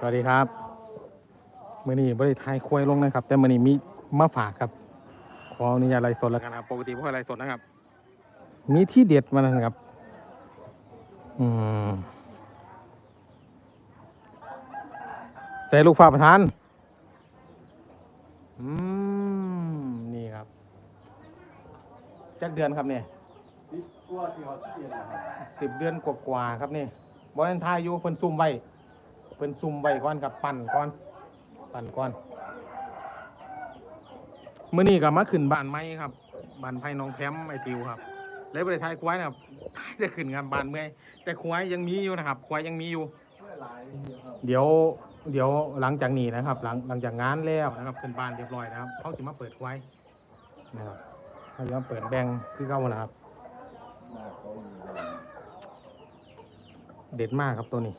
สวัสดีครับมื่อนี้บริไทยควยลงนะครับ แต่มื่อนี้มีมาฝากครับ ขออนุญาตไรสดแล้วกันครับ ปกติพ่อไรสดนะครับ มีที่เด็ดมานะครับ อืมใส่ลูกฟ้าประธาน อืม นี่ครับ จักเดือนครับเนี่ยสิบเดือนกว่าๆครับนี่บริเวณทายอยู่เพิ่นซุ่มไว้ เพิ่นซุ่มไว้ก่อนครับปั่นก่อนปั่นก่อนเมื้อนี้ก็มาขึ้นบ้านใหม่ครับบ้านไผ่น้องแพมไอติวครับเลยบ่ได้ทายควายนะครับจะขึ้นงานบ้านเมื่อยแต่ควายยังมีอยู่นะครับควายยังมีอยู่ เดี๋ยวเดี๋ยวหลังจากนี้นะครับ หลังหลังจากงานแล้วนะครับขึ้นบ้านเรียบร้อยนะครับเขาสิมาเปิดควายนะครับเขาจะมาเปิดแบงคือเก่านะครับมาเขาอยู่เลยเด็ดมากครับตัวนี้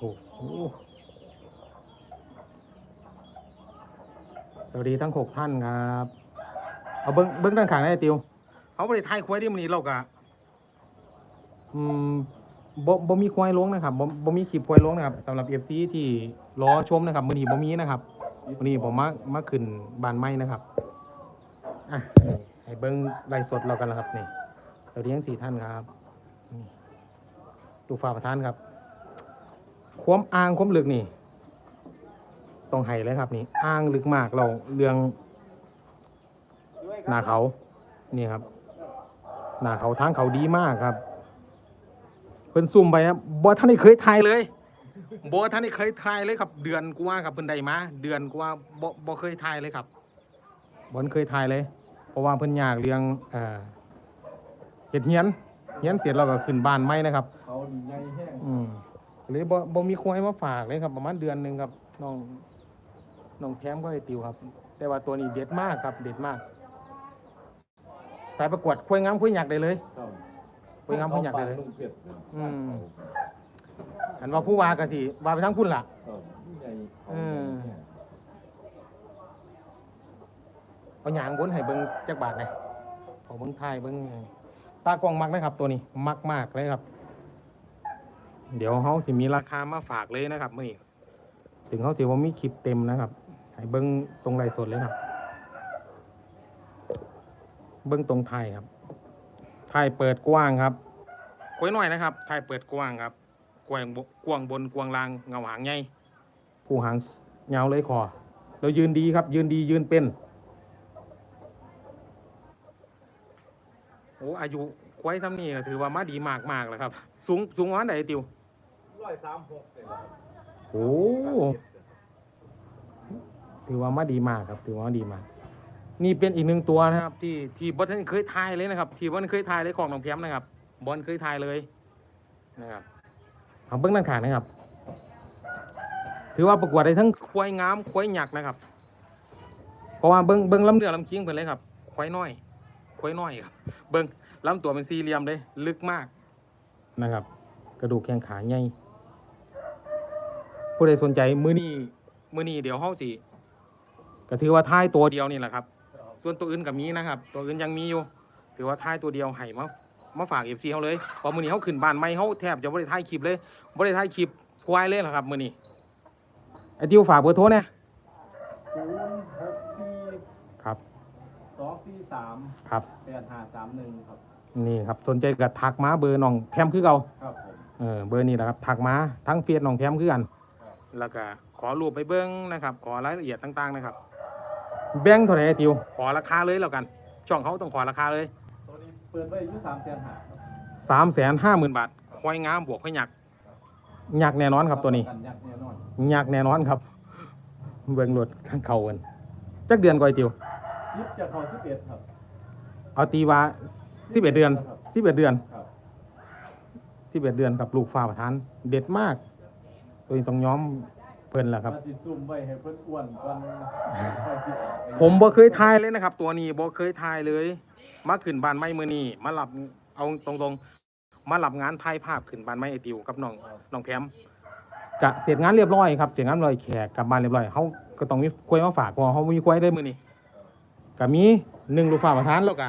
โอ้โหสวัสดีทั้งหกท่านครับ เอาเบิ้งเบิ้งด้านข้างได้ติว เขาบริไทยควายที่มันนี้เรากะอืมบ่บ่มีควายลงนะครับบ่บ่มีคลิปควายลงนะครับสำหรับเอฟซีที่รอชมนะครับมื้อนี้บ่มีนะครับมื้อนี้ผมมามาขึ้นบานไม้นะครับอะนี่ให้เบิ้งไลฟ์สดเรากันแล้วครับนี่สวัสดีทั้งสี่ท่านครับนี่ดูฝ่าประธานครับ ความอ่างความลึกนี่ ต้องให้เลยครับนี่อ่างลึกมากเราเรื่องหนาเขา นี่ครับ หนาเขาทางเขาดีมากครับ เพิ่นซุ่มไปครับบ่ท่านได้เคยทายเลยบ่ท่านได้เคยทายเลยครับ เดือนกว่าครับเพิ่นได้มาเดือนกว่าบ่บ่เคยทายเลยครับบ่เคยทายเลย เพราะว่าเพิ่นอยากเรื่องเอ่อเฮ็ดเฮียนเฮียนเสร็จเราก็ขึ้นบ้านใหม่นะครับเขาดีใหญ่แห้งอืม เลยบ่บ่มีควายมาฝากเลยครับ ประมาณเดือนหนึ่งครับน้องน้องแพมก็เลยติวครับ แต่ว่าตัวนี้เด็ดมากครับ เด็ดมาก สายประกวดควายงามควายหยักได้เลยครับควายงามควายหยักได้เลยอาปานุ่งเป็ดเลยอืมอันว่าผู้ว่าก็สิว่าไปทั้งพุ่นล่ะครับใหญ่เขาอืมใหญ่แห้งเอาหยางบนให้เบิ่งจักบาทหน่อยเอาเบิ่งท้ายเบิ่งตากล้องมักนะครับ ตัวนี้ มักมากเลยครับ เดี๋ยวเฮาสิมีราคามาฝากเลยนะครับมื้อนี้ถึงเฮาสิบ่มีคลิปเต็มนะครับให้เบิ้งตรงไลฟ์สดเลยครับเบิ้งตรงไทยครับ ไทยเปิดกว้างครับกล้วยน้อยนะครับ ไทยเปิดกว้างครับกว้างบกว้างบนกว้างล่างเงาหางใหญ่ผู้หางเงาเลยคอเรายืนดีครับ ยืนดียืนเป็นโอ้อายุควายทำนี่ก็ถือว่ามาดีมากมากๆแล้วครับ สูงสูงวันไหนติว อยสามหกเลยโอ้ถือว่ามาดีมากครับถือว่าดีมาก นี่เป็นอีกหนึ่งตัวนะครับ ที่ที่บอลเคยทายเลยนะครับ ที่บอลเคยทายเลยของน้องแพมนะครับ บอลเคยทายเลยนะครับเอาเบิ้งด้านขางนะครับ ถือว่าประกวดได้ทั้งควายงามควายหยักนะครับ เพราะว่าเบิ้งเบิ้งลำเรือลำคิงเป็นเลยครับ ควายน้อยควายน้อยครับ เบิ้งลำตัวเป็นสี่เหลี่ยมเลยลึกมากนะครับ กระดูกแข้งขาใหญ่ ผู้ใดสนใจมือนี้มือนี้เดี๋ยวเฮาสิก็ถือว่าท้ายตัวเดียวนี่แหละครับ ส่วนตัวอื่นก็มีนะครับ ตัวอื่นยังมีอยู่ ถือว่าท้ายตัวเดียวให้มามาฝากเอฟซีเขาเลยเพอมือนี้เขาขึ้นบ้านใหม่เขาแทบจะไม่ได้ถ่ายคลิปเลยไม่ได้ถ่ายคลิปควายเลยหรอกครับมือนี้ไอติวฝากเบอร์โทรเนี่ยศูนย์หกสี่ครับ สองสี่สามครับ แปดห้าสามหนึ่งครับนี่ครับสนใจกับทักมาเบอร์น้องแพมคือเก่า ครับผม เออเบอร์นี้แหละครับทักมาทั้งเฟียดน้องแพมคือกัน แล้วก็ขอรูปไปเบิ้งนะครับ ขอรายละเอียดต่างๆนะครับ แบ่งเท่าไหร่ไอ้ติวขอราคาเลยแล้วกัน ช่องเขาต้องขอราคาเลยตัวนี้เปิดไว้อายุสามแสนห้าครับสามแสนห้าหมื่นบาทควายงามบวกควายหยักหยักแน่นอนครับตัวนี้กันยักษ์แน่นอนหยักแน่นอนครับ เบิ้งรถข้างเขากันจักเดือนก่อยติวสิบจะเข้าสิบเอ็ดครับ เอาตีว่าสิบเอ็ดเดือนสิบเอ็ดเดือนครับ สิบเอ็ดเดือนกับลูกฟ้าประทาน เด็ดมาก ตัวนี้ต้องย้อมเพิ่นแหละครับ มาติดซุ่มไว้ให้เพิ่นอ้วนก่อนค่อยสิออกไปผมบ่เคยทายเลยนะครับ ตัวนี้บ่เคยทายเลยมาขึ้นบ้านไม้มือนี้มาหลับเอาตรงๆ มาหลับงานถ่ายภาพขึ้นบ้านไม้ไอติวกับน้องน้องแพมกะเสร็จงานเรียบร้อยครับเสร็จงานเรียบร้อยแขกกลับบ้านเรียบร้อยเขาก็ต้องมีกล้วยมาฝากเพราะว่าเขามีกล้วยได้มือนี้ก็มีหนึ่งลูกฟ้าประทานแล้วก็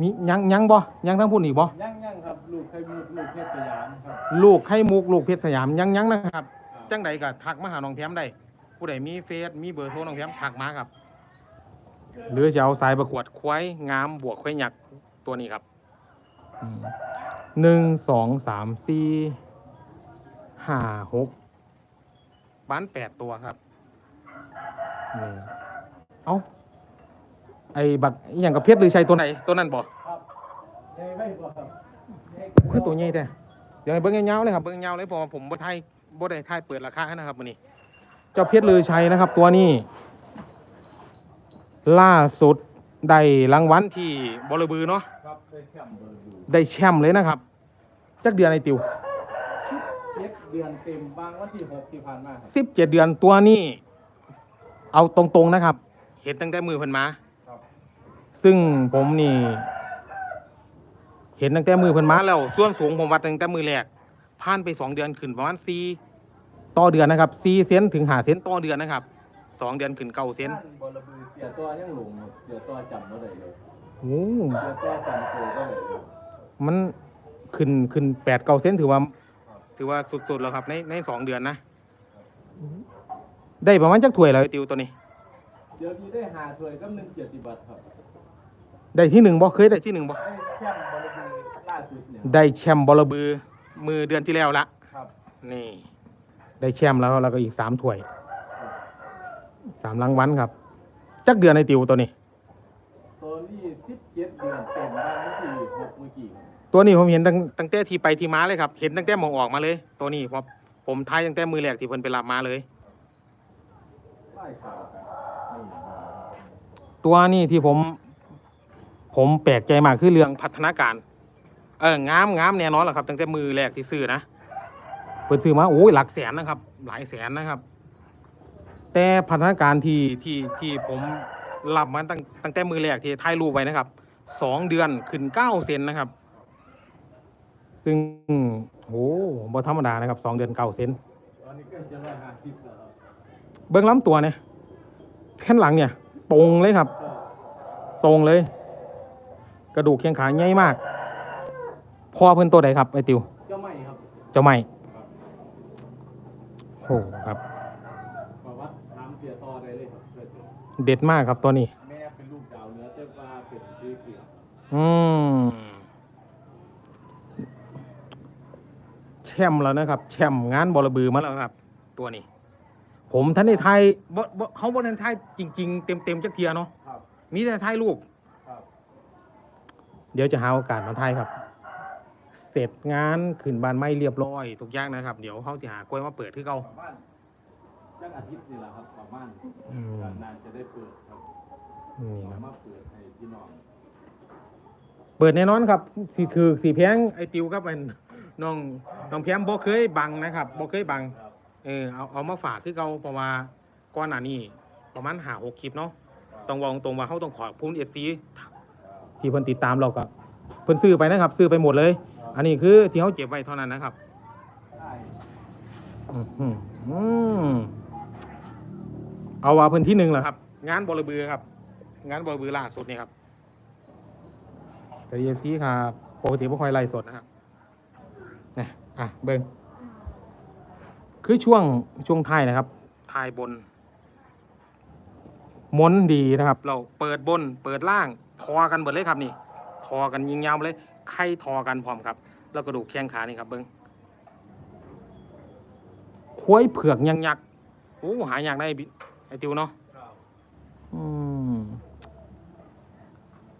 มียังยังบ่ยังทั้งพูดอีกบ่ยังยังครับ ลูกไข่มุกลูกเพชรสยามครับ ลูกไข่มุกลูกเพชรสยามยังยังนะครับ จังใดก็ทักมาหาน้องแพมได้ ผู้ใดมีเฟซมีเบอร์โทรน้องแพมทักมาครับ หรือจะเอาสายประกวดควายงามบวกควายหยักษ์ตัวนี้ครับอืมหนึ่งสองสามสี่ห้าหกบ้านแปดตัวครับนี่เอา ไอ้บักอหย่างกับเพชรหรือชัยตัวไหนตัวนั้นบอกครับใหญ่ไม่บ่ครับใหญ่คือตัวใหญ่แต่เดี๋ยวให้เบิ้งยาวๆเลยครับเบิ้งยาวเลยเพราะว่าผมบ่ไทยบ่ได้ไทยเปิดราคาให้นะครับมื้อนี้ เจ้าเพชรลือชัยนะครับ ตัวนี้ ล่าสุดได้รางวัลที่บลบือเนาะครับได้แชมป์เบอร์อยู่ได้แชมป์เลยนะครับจักเดือนไอติว เจ็ดเดือนเต็มบางวันที่หกที่ผ่านมาครับ สิบเจ็ดเดือนตัวนี้ เอาตรงๆนะครับ เห็นตั้งแต่มือเพิ่นมาครับ ซึ่งผมนี่ เห็นตั้งแต่มือเพิ่นมาแล้ว ส่วนสูงผมวัดตั้งแต่มือแรกผ่านไปสองเดือนขึ้นประมาณสี่ต่อเดือนนะครับสี่เซนถึงหาเซนต่อเดือนนะครับสองเดือนขึ้นเก้าเซนท่านบอลบือเสียตัวยังหลงหมดเสียตัวจำบ่ได้เลยโอ้เสียตัวจำตัวบ่ได้เลยมันขึ้นขึ้นแปดเก้าเซนถือว่า ถือว่าสุดๆแล้วครับในในสองเดือนนะ ได้ประมาณจักถ้วยแล้วไอ้ติวตัวนี้ เดี๋ยวนี้ได้หาถ้วยกับหนึ่งเกียรติบัตรครับ ได้ที่หนึ่งบ่เคยได้ที่หนึ่งบ่ได้แชมป์บอลบือล่าสุดเนี่ยได้แชมป์บอลบือมือเดือนที่แล้วละครับนี่ ได้แชมป์แล้วแล้วก็อีกสามถ้วยสามรางวัลครับ จักเดือนไอติวตัวนี้ ตัวนี้สิบเจ็ดเดือนเต็มบางวันที่หกเมื่อกี้ครับตัวนี้ผมเห็นตั้งตั้งแต่ที่ไปที่มาเลยครับ เห็นตั้งแต่หมองออกมาเลย ตัวนี้เพราะผมทายตั้งแต่มือแรกที่เพิ่นไปรับมาเลยไล่ข่าวกันนี่ตัวนี้ที่ผม ผมแปลกใจมากคือเรื่องพัฒนาการเอองามงามแน่นอนแหละครับ ตั้งแต่มือแรกที่ซื้อนะเพิ่นซื้อมาโอ้ยหลักแสนนะครับ หลายแสนนะครับ แต่พัฒนาการที่ที่ที่ผมรับมาตั้งตั้งแต่มือแรกที่ถ่ายรูปไว้นะครับสองเดือนขึ้นเก้าเซนนะครับ ซึ่งโอ้บ่ธรรมดานะครับสองเดือนเก้าเซนเบื้องล้ำตัวเนี่ยแผ่นหลังเนี่ย ตรงเลยครับ ตรงเลย กระดูกแข้งขาใหญ่มากพอเพิ่นตัวใดครับไอติว เจ้าไม่ครับเจ้าใหม่ครับโอ้ครับบอกว่าถามเสียต่อได้เลยครับเกิดเด็ดมากครับตัวนี้ แม่เป็นลูกดาวเหนือเจ้าว่าเป็นสีเขียวอืมแชมป์แล้วนะครับ แชมป์งานบอลบือมาแล้วครับ ตัวนี้ ผมท่านในไทยบ่บ่เขาบอลในไทยจริง ๆ เต็มๆจักเทียเนาะครับมีแต่ไทยรูปครับ เดี๋ยวจะหาโอกาสมาไทยครับ เสร็จงานขึ้นบ้านไม่เรียบร้อยทุกอย่างนะครับ เดี๋ยวเขาจะหากล้วยมาเปิดที่เขาประมาณจังอาทิตย์นี่แหละครับประมาณอืมการนานจะได้เปิดครับนี่ครับ มาเปิดให้พี่น้องเปิดแน่นอนครับสีถือสีแพงไอติวครับเป็นน้องน้องแพมบ่เคยบังนะครับบ่เคยบังครับเออเอาเอามาฝากคือเขาเพราะว่าก่อนหน้านี้ประมาณหาหกคลิปเนาะต้องวองตรงว่าเขาต้องขอบคุณเอฟซี ที่เพิ่นติดตามเรากับเพิ่นซื้อไปนะครับ ซื้อไปหมดเลย อันนี้คือที่เขาเก็บไว้เท่านั้นนะครับได้อืมอืมอืมเอาว่าเพิ่นที่หนึ่งเหรอครับ งานบอลบือครับ งานบอลบือล่าสุดนี่ครับแต่เอฟซีครับปกติไม่ค่อยไล่สดนะครับนะอะเบิ้งคือช่วงช่วงท้ายนะครับท้ายบนม้วนดีนะครับ เราเปิดบน เปิดล่าง ทอกันหมดเลยครับนี่ทอกันยิงยาวมาเลยไข่ทอกันพร้อมครับ แล้วกระดูกแข้งขานี่ครับเบิ้งควายเผือกยังยักษ์โอ้หายากได้บิไอติวเนาะครับอืม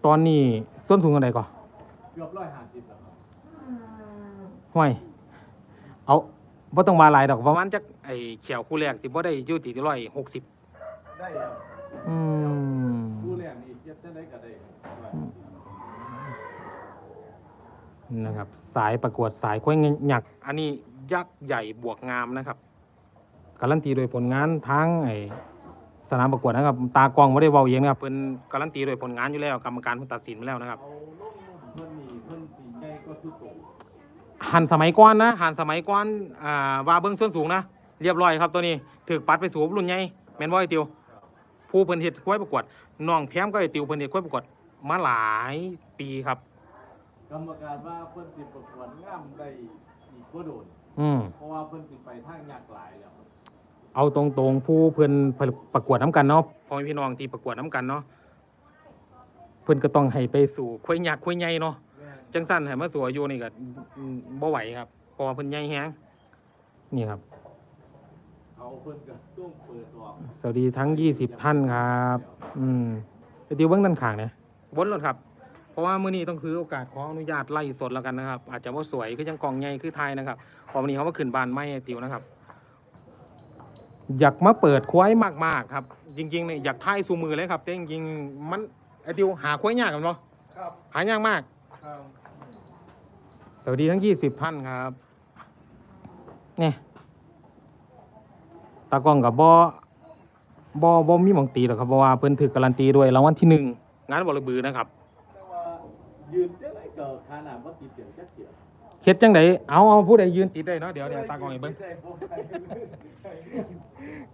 ตอนนี้ส้นสูงกันไดก่อนเกือบร้อยห้าสิบแล้วครับห้วยเอาบ่ต้องมาหลายดอกประมาณจักไอ้เขียวคู่แรกสิบ่ได้อยู่ที่ร้อยหกสิบได้ครับอืมผู้แรกนี่ เจ็บได้ได้ก็ได้นะครับ สายประกวดสายควายหยัก อันนี้ยักษ์ใหญ่บวกงามนะครับ การันตีโดยผลงานทั้งไอสนามประกวดนะครับ ตากองไม่ได้เว้าเองนะครับเพิ่นการันตีโดยผลงานอยู่แล้วกรรมการเพิ่นตัดสินไปแล้วนะครับหันสมัยก่อนนะหันสมัยก่อนอ่าว่าเบิ้งส่วนสูงนะ เรียบร้อยครับตัวนี้ถือปัดไปสู่รุ่นใหญ่แมนบ่ไอ้ติว ผู้เพิ่นเฮ็ดควายประกวดน้องแพมก็ไอ้ติวเพิ่นเฮ็ดควายประกวดมาหลายปีครับ กรรมการว่าเพิ่นสิประกวดงามได้อีกบ่โดนอืมเพราะว่าเพิ่นสิไปทางยากหลายแล้วครับเอาตรงๆผู้เพิ่นประกวดน้ำกันเนาะพ่อแม่พี่น้องที่ประกวดน้ำกันเนาะเพิ่นก็ต้องให้ไปสู่คุยยักษ์คุยใหญ่เนาะแม่นจังสั้นให้มาสู่อายุนี่ก็อืมบ่ไหวครับเพอเพิ่นใหญ่แฮงนี่ครับ สวัสดีทั้ง20ท่านครับ อืมไอติวเบิ้งด้านข้างเนี่ยวนรถครับ เพราะว่ามื้อนี้ต้องคือโอกาสขออนุญาตไล่สดแล้วกันนะครับ อาจจะว่าสวยคือยังกล่องใหญ่คือไทยนะครับเพอวันนี้เขามาขึ้นบานไม้ไอติวนะครับ อยากมาเปิดควายมากๆครับ จริงๆเนี่ยอยากทายสูมือเลยครับแต่จริงๆมันไอติวหาควายยากกันเนาะครับหายากมากครับสวัสดีทั้ง20ท่านครับ เนี่ย ตากล้องกับบอบอบอมีหมองตีหรอกครับเพราะว่าเพิ่นถือการันตีด้วยรางวัลที่หนึ่งงานบอลบือนะครับแต่ว่ายืนจังไดก็ขาหน้าติดเสียงจักเสียเฮ็ดจังไดเอาเอาผู้ใดยืนติดได้เนาะเดี๋ยวเดี๋ยวตากล้องให้เบิ่ง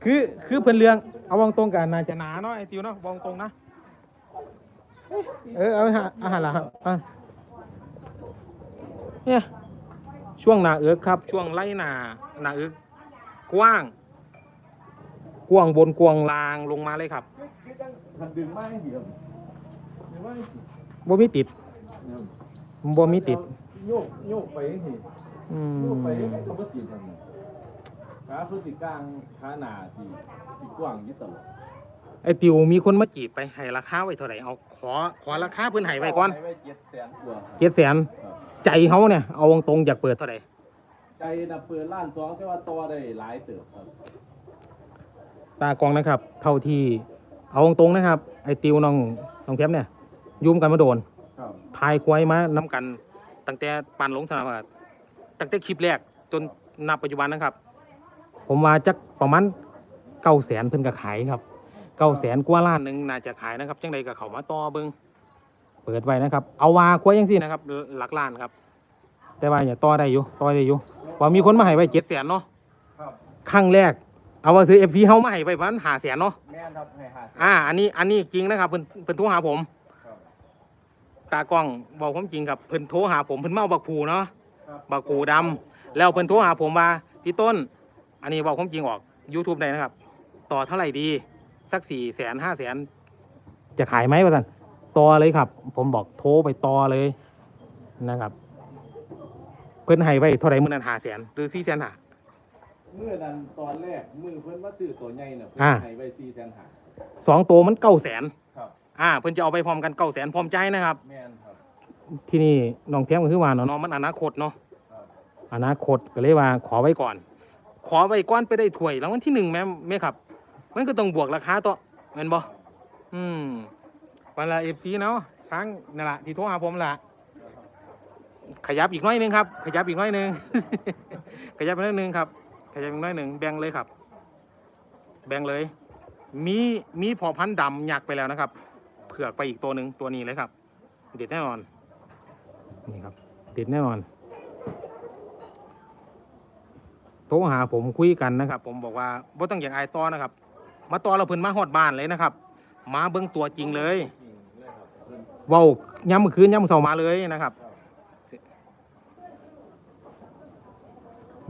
คือคือเพิ่นเรื่องเอาวางตรงกันน่าจะหนาเนาะไอ้ติวเนาะวางตรงนะเออเอาอาหารอาหารละครับเนี่ยช่วงหนาเอิกครับ ช่วงไล่หนาหนาเอิกกว้าง กว้างบนกว้างลางลงมาเลยครับคือจังคันดึงไม้ให้เหี่ยวดึงไม้ให้เหี่ยวบ่มีติดบ่มีติดโยกโยกไปให้อืโยกไปมให้ก็บ่ติดมันขาพฤติกลางขาหน้าที่ที่กว้างอยู่ตลอดไอ้ติวมีคนมาจีบไปให้ราคาไว้เท่าไหร่เอาขอขอราคาเพิ่นให้ไว้ก่อนให้ไว้700,000กว่าเจ็ดแสนครับใจเขาเนี่ยเอาตรงๆอยากเปิดเท่าไหร่ใจน่ะเปิดร้านสองแต่ว่าต่อได้หลายเติบครับ ตากองนะครับ เท่าที่เอาตรงๆนะครับ ไอ้ติวน้องน้องแพมเนี่ยยุ่มกันมาโดนครับทายควายมาน้กัน ตั้งแต่ปันลงสนามอะตั้งแต่คลิปแรกจนนับปัจจุบันนะครับ ผมว่าจักประมาณเก้าแสนเพิ่นก็ขายครับเก้าแสนกว่าล้านหนึ่งน่าจะขายนะครับ จังใดก็เขามาต่อเบิงเปิดไว้นะครับ เอาว่าควายยังสี่นะครับ หลักล้านครับ แต่ว่าอย่าต่อได้อยู่ต่อได้อยู่ว่ามีคนมาให้ไว้เจ็ดแสนเนาะครับ ครั้งแรก เอาว่าซื้อเอฟซีเฮามาให้ไว้พันหาแสนเนาะแม่นครับให้หาอ่าอันนี้อันนี้จริงนะครับเพิ่นเพิ่นโทรหาผมครับ ตากล้องบอกผมจริงครับเพิ่นโทรหาผมเพิ่นเมาบักผูเนาะครับบักผูดำแล้วเพิ่นโทรหาผมว่าพี่ต้น อันนี้บอกผมจริงออก YouTube ได้นะครับ ต่อเท่าไหร่ดีสักสี่แสนห้าแสนจะขายไหมวะท่านต่อเลยครับ ผมบอกโทรไปต่อเลยนะครับ เพิ่นให้ไว้เท่าไหร่มื้อนั้นหาแสนหรือสี่แสนหา เมื่อนั้นตอนแรกมือเพิ่นมาซื้อตัวใหญ่น่ะเพิ่นอ่า ให้ไว้4แสนหาสองตัวมันเก้าแสนครับอ่าเพิ่นจะเอาไปพร้อมกันเก้าแสนพร้อมใจายนะครับ แม่นครับ ที่นี่น้องเพียงก็คือว่าเนาะเนาะมันอนาคตเนาะครับ อนาคตก็เลยว่าขอไว้ก่อน ขอไว้ก่อนไปได้ถ้วยรางวัลที่หนึ่งแม่แม่ครับ มันก็ต้องบวกราคาต่อเงินบ่อืมวันละเอฟซีเนาะครั้งนั่นแหละที่โทรหาผมละขยับอีกหน้อยหนึงครับ ขยับอีกหน้อยหนึง ขยับอีกหน้อยหนึงครับ ขยับอีกหน้อยหนึ่งแบ่งเลยครับ แบ่งเลย มีมีพอพันธุ์ดำหยักไปแล้วนะครับ เผือกไปอีกตัวหนึ่งตัวนี้เลยครับ เด็ดแน่นอน นี่ครับติดแน่นอนโทรหาผมคุยกันนะครับ ผมบอกว่าบ่ต้องอย่างไอต่อนะครับ มาต่อเราเพิ่นมาฮอดบ้านเลยนะครับ มาเบิ่งตัวจริงเลยเว้าย้ำมือคืนย้ำมือเช้ามาเลยนะครับ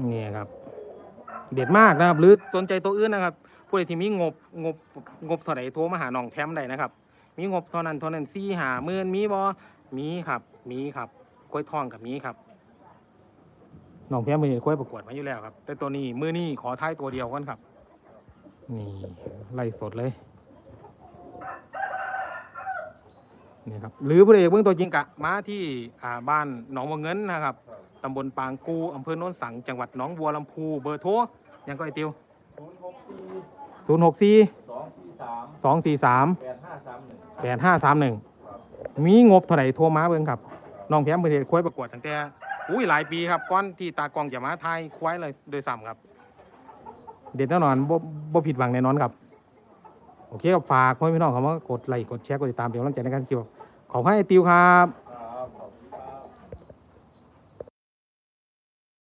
นี่ครับ เด็ดมากนะครับ หรือสนใจตัวอื่นนะครับ ผู้ใดที่มีงบงบงบเท่าไหร่โทรมาหาน้องแทมได้นะครับ มีงบเท่านั้นเท่านั้นสี่หาหมื่นมีบ่มีครับมีครับกล้วยทองกับมีครับน้องแพมมือกล้วยประกวดมาอยู่แล้วครับ แต่ตัวนี้มือนี้ขอท้ายตัวเดียวกันครับ นี่ไล่สดเลยนี่ครับหรือผู้ใดอกเบิ่งตัวจริงกะมาที่อ่าบ้านหนองบัวเงินนะครับำบลปางกู อำเภอโน้นสัง จังหวัดหนองบัวลำพู เบอร์โทรยังก็ไอติว064 0 6 4 243 2 4 3 8531 8 5 3 1 มีงบเท่าไหร่โทรมาเบิ่งครับ น้องแพมเพิ่นเฮ็ดควายประกวดตั้งแต่ อุ้ยหลายปีครับก่อนที่ตากล้องจะมาทายควายเลยโดยซ้ำครับ เด็ดแน่นอนบ่บ่ผิดหวังแน่นอนครับ โอเคครับฝากพ่อแม่พี่น้องเขามากดไลค์กดแชร์กดติดตามเป็นกำลังใจในการเกี่ยวขอให้ไอติวครับ